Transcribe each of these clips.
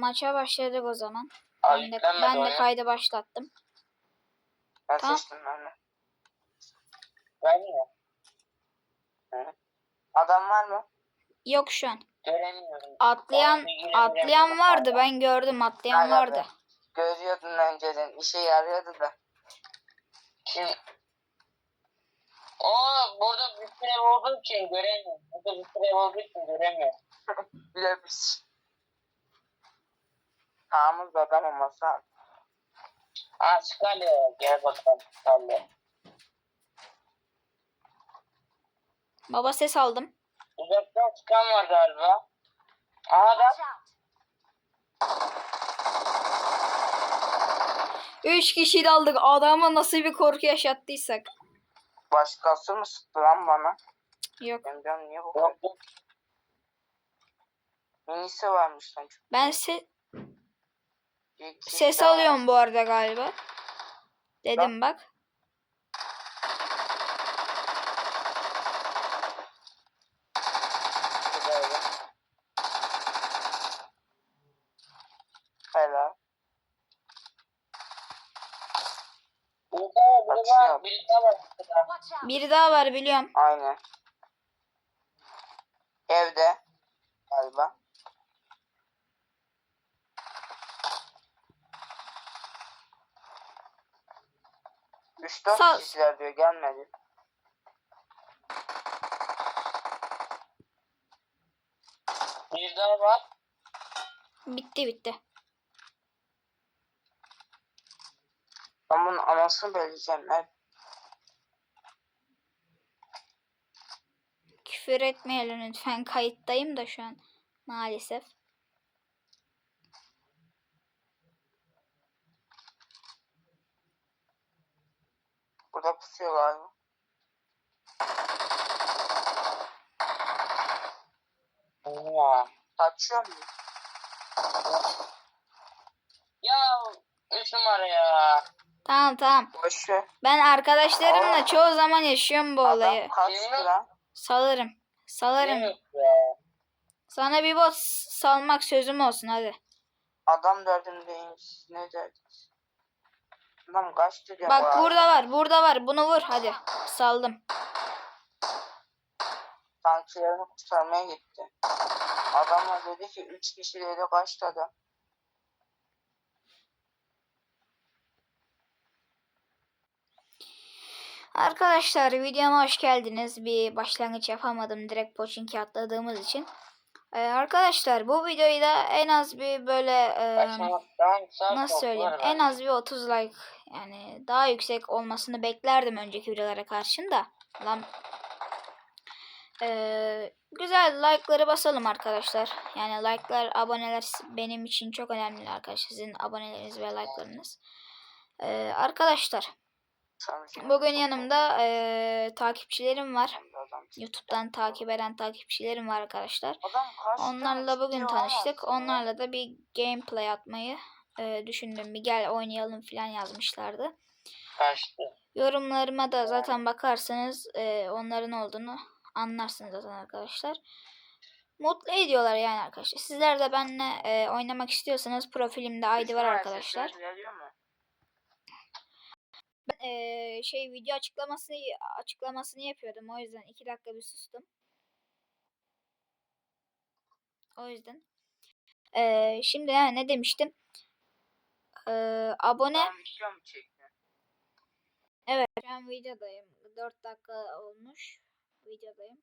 maça başladık o zaman. Ay, Ben de, ben de kaydı başlattım. Ben Tamam. seçtim ben de. Ben mi? Hı? Adam var mı? Yok şu an. Göremiyorum. Atlayan Abi, atlayan vardı. Ben gördüm atlayan Hala vardı. Görüyordun önceden. işe yarıyordu da. Kim? Oo burada bir süre olduğu için göremiyorum. Burada bir süre olduğu için göremiyorum. Bilemiş. Sağımız adam olması lazım. Aa Scarlet gel bakalım Scarlet. Baba ses aldım. Uzaktan çıkan var galiba. Aha da Üç kişi daldık. Adama nasıl bir korku yaşattıysak. Başkası mı sıktı lan bana? Yok. Ben diyorum niye bu kadar? Minisi varmış lan. Ben se- ses alıyorum bu arada galiba. Dedim bak. Helal. Biri var, Açıyor. biri daha var. Biri daha var biliyorum. Aynen. Evde. Galiba. Üç dört Sağ- kişiler diyor gelmedi. Bir daha var. Bitti bitti. Ben bunun anasını belirleyeceğim. Ben Küfür etmeyelim lütfen. Kayıttayım da şu an. Maalesef. burada pusuyor galiba. Ya. Mu? Ya üç numara ya. Tamam tamam. Boş ver. Ben arkadaşlarımla çoğu zaman yaşıyorum bu olayı. Adam kaçtı lan. Salarım. Salarım. Ya. Sana bir bot salmak sözüm olsun hadi. Adam derdindeymiş. Ne derdiniz? Adam kaçtı diyor. Bak burada var. Burada var. Bunu vur hadi. Saldım. Tankçılarını kurtarmaya gitti. Adamlar dedi ki 3 kişi dedi kaçtı adam. Arkadaşlar videoma hoş geldiniz. Bir başlangıç yapamadım direkt Pochinki atladığımız için. Ee, arkadaşlar bu videoyu da en az bir böyle e, nasıl söyleyeyim en az bir 30 like yani daha yüksek olmasını beklerdim önceki videolara karşında. Lan Ee, güzel like'ları basalım arkadaşlar. Yani like'lar, aboneler benim için çok önemli arkadaşlar. Sizin aboneleriniz ve like'larınız. Ee, arkadaşlar bugün yanımda ee, takipçilerim var. YouTube'dan takip eden takipçilerim var arkadaşlar. Onlarla bugün tanıştık. Onlarla da bir gameplay atmayı ee, düşündüm. Bir gel oynayalım falan yazmışlardı. Yorumlarıma da zaten bakarsanız ee, onların olduğunu anlarsınız zaten arkadaşlar. Mutlu ediyorlar yani arkadaşlar. Sizler de benimle ee, oynamak istiyorsanız profilimde ID var arkadaşlar. Ben ee, şey video açıklamasını açıklamasını yapıyordum. O yüzden iki dakika bir sustum. O yüzden. Ee, şimdi ha, ne demiştim? Ee, abone. Evet şu an videodayım. 4 dakika olmuş. Videodayım.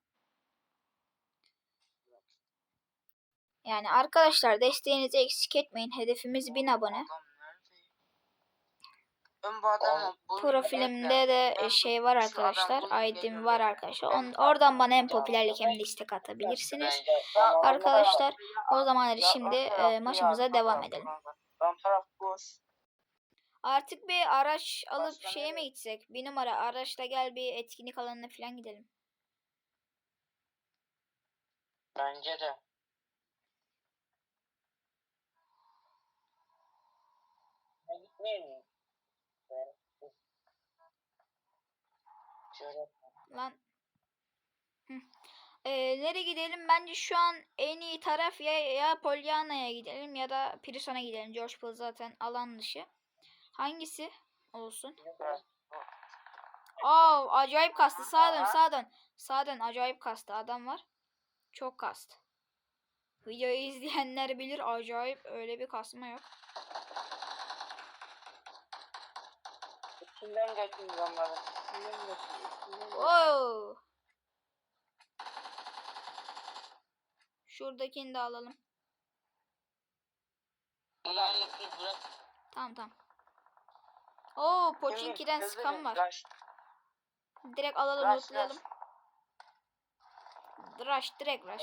Yani arkadaşlar desteğinizi eksik etmeyin. Hedefimiz 1000 abone. Profilimde de şey var arkadaşlar. ID'm var arkadaşlar. On, oradan bana hem popülerlik hem de istek atabilirsiniz. Arkadaşlar o zaman şimdi e, maçımıza devam edelim. Artık bir araç alıp şeye mi gitsek? Bir numara araçla gel bir etkinlik alanına falan gidelim. Bence de. Ben gitmeyeyim mi? Şöyle. Lan. Hı. Ee, nereye gidelim? Bence şu an en iyi taraf ya, ya Pollyanna'ya gidelim ya da Prison'a gidelim. George Pool zaten alan dışı. Hangisi olsun? Aa acayip kastı. Sağa dön sağa dön. Sağa dön acayip kastı. Adam var. Çok kastı. Videoyu izleyenler bilir acayip öyle bir kasma yok. İçinden geçin onları. İçinden geçin. Şuradakini de alalım. Tamam tamam. Oo skam bir var. Direkt alalım lootlayalım. Rush. Direkt rush.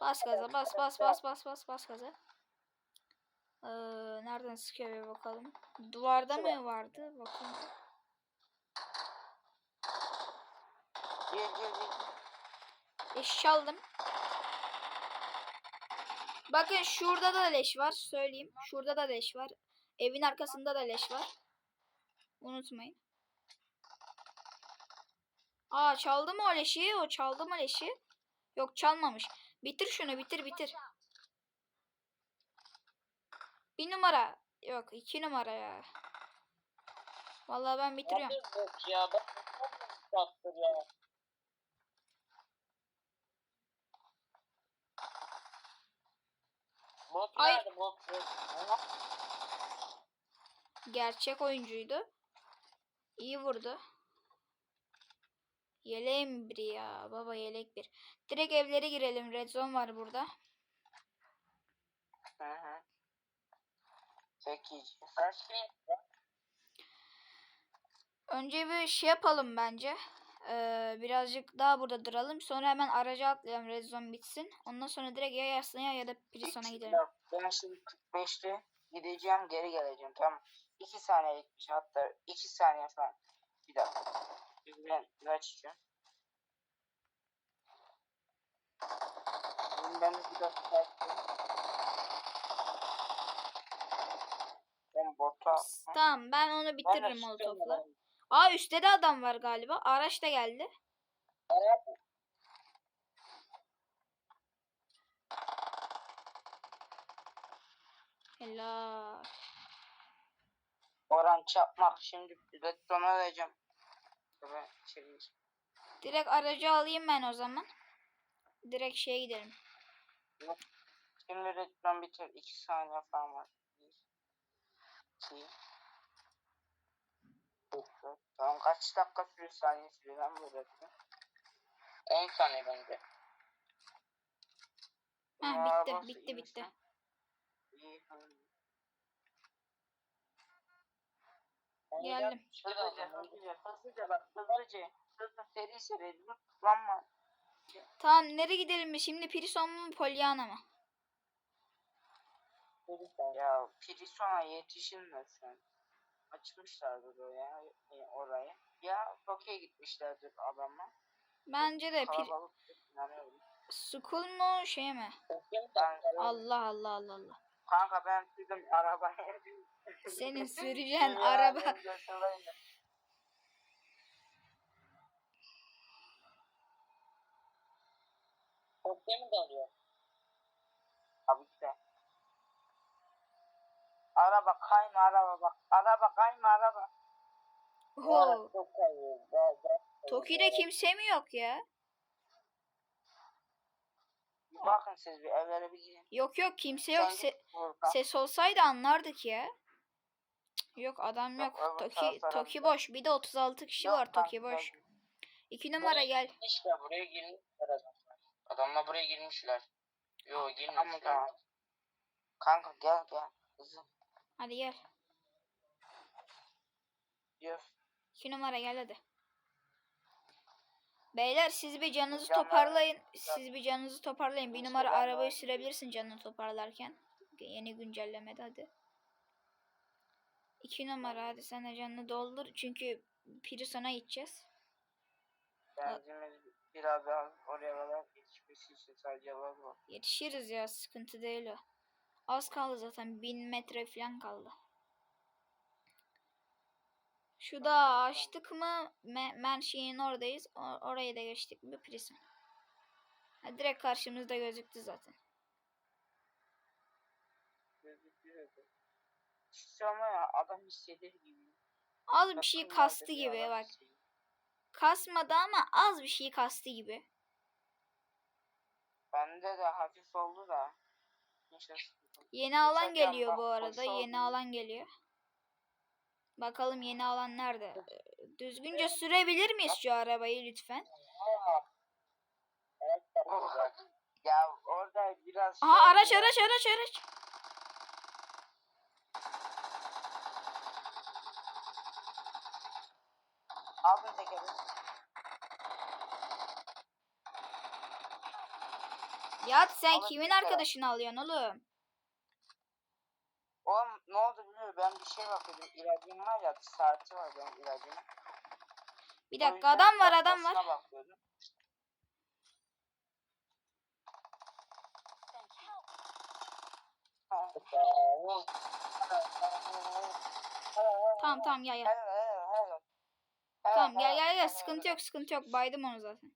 Bas gaza bas bas bas bas bas bas gaza. Ee, nereden sıkıyor bir bakalım. Duvarda mı vardı? Bakın. Leş çaldım. Bakın şurada da leş var. Söyleyeyim. Şurada da leş var. Evin arkasında da leş var. Unutmayın. Aa çaldı mı o leşi? O çaldı mı leşi? Yok çalmamış. Bitir şunu bitir bitir. Bir numara. Yok iki numara ya. Vallahi ben bitiriyorum. Ya. Ya. Ay. nerede. Gerçek oyuncuydu. İyi vurdu. Yeleğim bir ya. Baba yelek bir. Direkt evlere girelim. Red zone var burada. Hı hı. Başka Önce bir şey yapalım bence. Ee, birazcık daha burada duralım. Sonra hemen araca atlayalım. Red zone bitsin. Ondan sonra direkt ya Yasnaya ya da Prison'a gidelim. Ben şimdi 45'te gideceğim geri geleceğim tamam. 2 saniyelik bir şey hatta 2 saniye falan. Bir dakika. Ben bir açacağım. Şimdi ben bir dakika açayım. Ben bota... Tamam ben onu Ben de bitiririm çıkıyorum molotofla. ben. Aa üstte de adam var galiba. Araç da geldi. Helal. Orhan çapmak şimdi retona vereceğim. Ben çevir. Direkt aracı alayım ben o zaman. Direkt şeye gidelim. Şimdi reklam biter. 2 saniye falan var. 1 2 Tamam kaç dakika sürüyor saniye sürüyor lan bu reklam? 10 saniye bence. Heh, bitti, bitti, iyiymiş bitti. lan. İyi. hı. Geldim. Hızlıca hızlıca hızlıca bak hızlıca. Hızlı seri seri lütfen Tamam nereye gidelim mi? Şimdi Prison mu Pollyanna mı? Ya Prison'a yetişilmez sen. Açmışlardır oraya, e, orayı. Ya Tokyo'ya gitmişlerdir adamlar. Bence de inanıyorum. School mu şey mi? Allah Allah Allah Allah. Kanka ben sürdüm arabaya. Senin süreceğin araba. Kopya mı dalıyor? Tabii ki de. Araba kayma araba bak. Araba kayma araba. Daha- Toki'de kimse mi yok ya? Bakın siz bir evlere bir gidin. Yok yok kimse yok. Sen Se- git Furkan. ses olsaydı anlardık ya. Cık, Yok adam Yok, yok. öbür Toki taraflara Toki boş. Bir de 36 kişi Yok var Toki kanka, boş. İki numara Buraya gel. girmişler, buraya girmişler adamlar. Adamlar buraya girmişler. Yo girmişler. tamam. Kanka gel gel. Kızım. Hadi gel. Diyor. İki numara gel hadi. Beyler siz bir canınızı Canlar- toparlayın. Siz bir canınızı toparlayın. Bir numara arabayı sürebilirsin canını toparlarken. Yeni güncellemede hadi. İki numara hadi sen de canını doldur. Çünkü Prison'a gideceğiz. Benzimiz biraz daha oraya kadar yetişmesi için sadece var var. Yetişiriz ya sıkıntı değil o. Az kaldı zaten. Bin metre falan kaldı. Şu dağı açtık mı Me Menşi'nin oradayız. O- orayı da geçtik mi Prison. Ha, direkt karşımızda gözüktü zaten. Ama adam hisseder gibi. Az bir şey kastı gibi bak. Kasmadı ama az bir şey kastı gibi. Bende de hafif oldu da. Yeni alan geliyor bu arada. Yeni alan geliyor. Bakalım yeni alan nerede? Düzgünce sürebilir miyiz şu arabayı lütfen? Evet, ya orada biraz Aha şey araç araç araç araç. Tekeri. Ya sen kimin arkadaşını alıyorsun? Oğlum ne oldu bilmiyorum ben bir şey bakıyordum. İlacım var ya saati var benim ilacımın. Bir dakika adam var adam var. bakıyordum. Tamam tamam helal. Helal, Tamam gel gel helal, sıkıntı yok sıkıntı yok. Baydım onu zaten.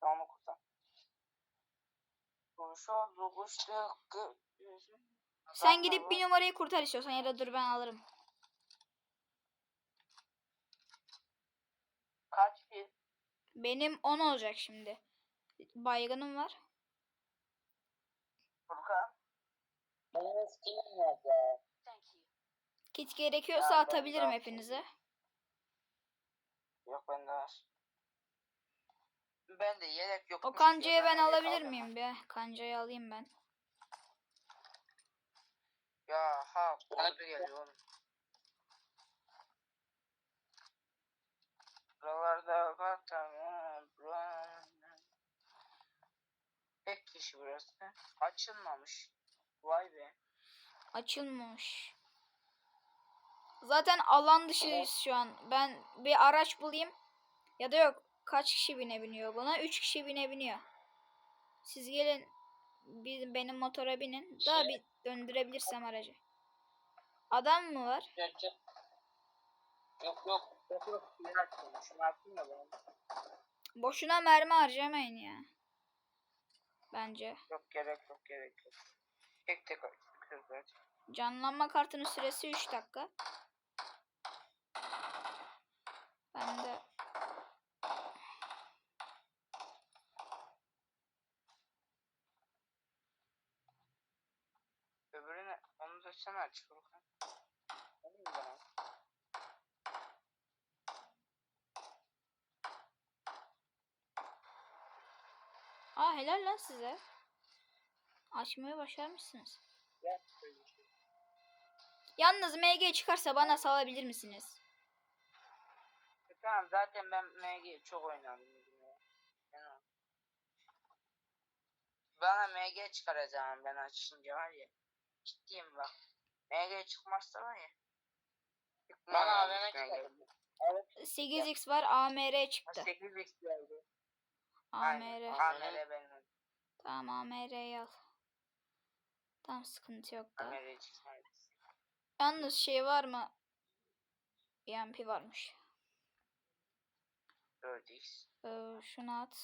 Tamam kurtar. Kuşluk gökyüzü. Sen gidip bir numarayı kurtar istiyorsan ya da dur ben alırım. Kaç bir? Benim 10 olacak şimdi. Baygınım var. Furkan. Benim ya. Kit gerekiyorsa Ya ben atabilirim zaten- hepinize. Yok bende var. Ben de yelek yok. O kancayı ben alabilir miyim be? Kancayı alayım ben. Ya ha ordu geliyor oğlum. Buralarda katamam. Tek kişi burası. Açılmamış. Vay be. Açılmamış. Zaten alan dışıyız şu an. Ben bir araç bulayım. Ya da yok. Kaç kişi binebiliyor buna? 3 kişi binebiliyor. Siz gelin bir, benim motora binin. Daha Şey- bir döndürebilirsem aracı. Adam mı var? Yok yok. Yok yok. Yok. Şunu açayım da ben. Boşuna mermi harcamayın ya. Bence. Yok gerek yok gerek yok. Tek tek zaten. Canlanma kartının süresi 3 dakika. Ben de sen aç Furkan. Mu bana? Aa helal lan size. Açmayı başarmışsınız. Şey. Yalnız MG çıkarsa bana salabilir misiniz? E Tamam zaten ben MG çok oynadım. ya. Ben Bana MG çıkaracağım ben açınca var ya. Ciddiyim bak. MG çıkmazsa var ya. Çıkmaz Bana AVM MG. çıkardı. 8x var AMR çıktı. 8x geldi. AMR. AMR benim. Tamam AMR'yi al. Tamam sıkıntı yok da. AMR. Yalnız şey var mı? EMP varmış. 4x. Ee, şunu at.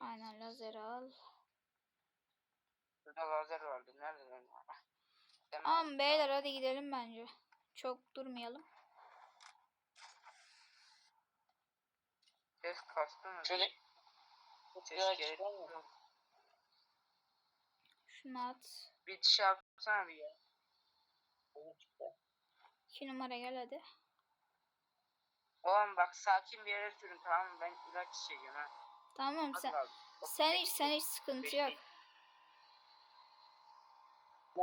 Aynen lazer al. Burada lazer vardı. Nerede Tamam beyler hadi gidelim bence. Çok durmayalım. Ses kastı mı? Mu? Şunu at. Bir şey yapsana bir ya. 2 numara gel hadi. Oğlum bak sakin bir yere sürün tamam mı? Ben ilaç içeceğim ha. Tamam Hadi sen sen hiç sen hiç sıkıntı yok.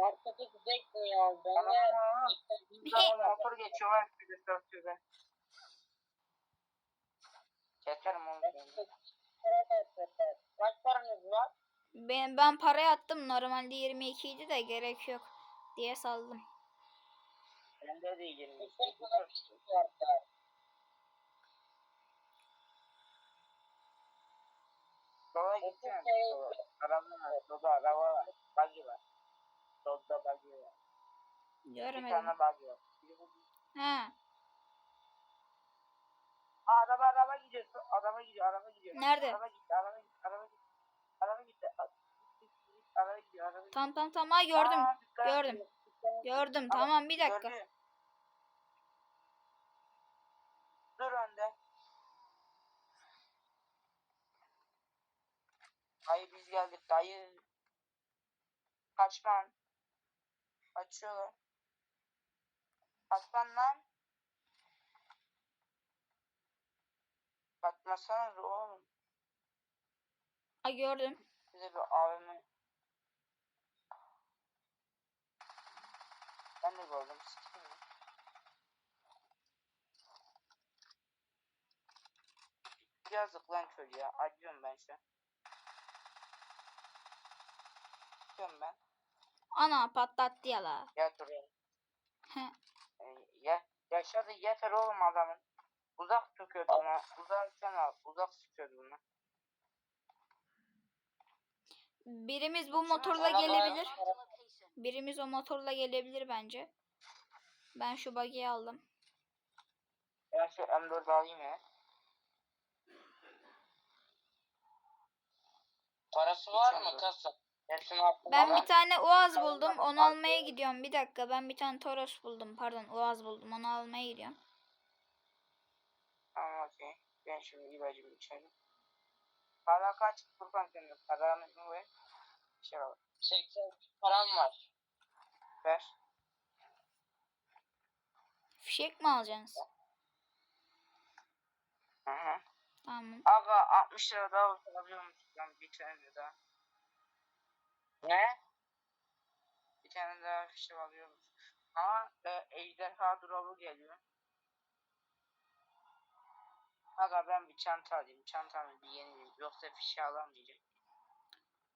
Markete gidecektim ya. Ben Tamam de tamam. Tamam motor geçiyorlar. Bir de sörtüyor ben. Keserim onu. Kaç paranız var? Ben, ben parayı attım. Normalde 22 idi de gerek yok diye saldım. Bende de 20. Yüksek kadar bir şey var ya. Sola gitsene. Sola. Araba var. Solda araba var. Buggy var. Solda buggy var. Bir Görmedim. tane buggy var. He. Araba araba gidiyor. Araba gidiyor. Araba gidiyor. Nerede? Araba gitti. Araba gitti. Araba gitti. Araba gitti. Araba gidiyor. Araba gidiyor. Tamam tamam tamam. Ha, gördüm. Aa, gördüm. edin. Gördüm. Araba- Tamam bir dakika. Gördün. Dur önde. Dayı biz geldik dayı. Kaçman. Kaçıyorlar. Kaçman lan. Kaçmasanız oğlum. Ha gördüm. Bize bir AVM. Ben de gördüm. sikeyim? Yazık lan çocuğa. Acıyorum ben şu an. Acıyorum ben. Ana patlattı ya la. Yat oraya. Heh. Ee, ya, yaşadı yeter oğlum adamın. Uzak sıkıyordu ona. Uzak sen al. Uzak sıkıyordu buna. Birimiz bu motorla gelebilir. Birimiz o motorla gelebilir bence. Ben şu buggy'i aldım. Ben şu M4 alayım ya. Parası var mı kasa? Ben bir tane Uaz buldum. Onu almaya gidiyorum. Bir dakika. Ben bir tane Toros buldum. Pardon Uaz buldum. Onu almaya gidiyorum. Tamam okey. Ben şimdi gideceğim içeri. Para kaç? Furkan senin paranı mı ver? Şey al. 80 param var. Ver. Fişek mi alacaksınız? Hı hı. Tamam. Aga 60 lira daha alabiliyormuş lan bir tane daha. Ne? Bir tane daha şey alıyormuş. Ama e, ejderha drop'u geliyor. Aga ben bir çanta alayım. Çantamı bir yenileyim. Yoksa fişe alamayacağım.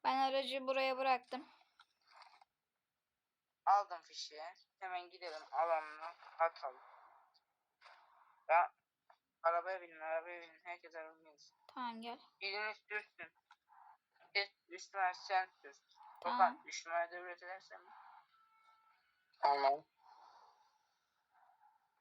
Ben aracı buraya bıraktım. Aldım fişi. Hemen gidelim alanına atalım. Ya arabaya binin arabaya binin. Herkes arabaya binsin. Tamam gel. Biriniz sürsün. Düşmez sen sür. Tamam. Fakat düşmeye devlet edersen Tamam.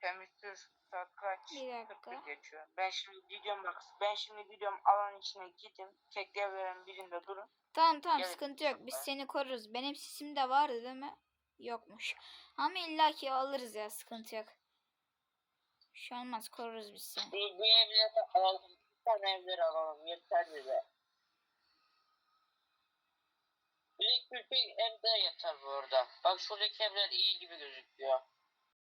temiz sür. Saat kaç? Bir dakika. 41 geçiyor. Ben şimdi gidiyorum bak. Ben şimdi gidiyorum alan içine gidin. Tek devlerin birinde durun. Tamam tamam Gel. sıkıntı yok. Biz seni koruruz. Benim sisim de vardı değil mi? Yokmuş. Ama illaki alırız ya sıkıntı yok. Bir şey olmaz koruruz biz seni. Bir, bir evleri alalım. Bir tane evleri alalım. Yeter bize. İki bir evde yeter bu arada. Bak şuradaki evler iyi gibi gözüküyor.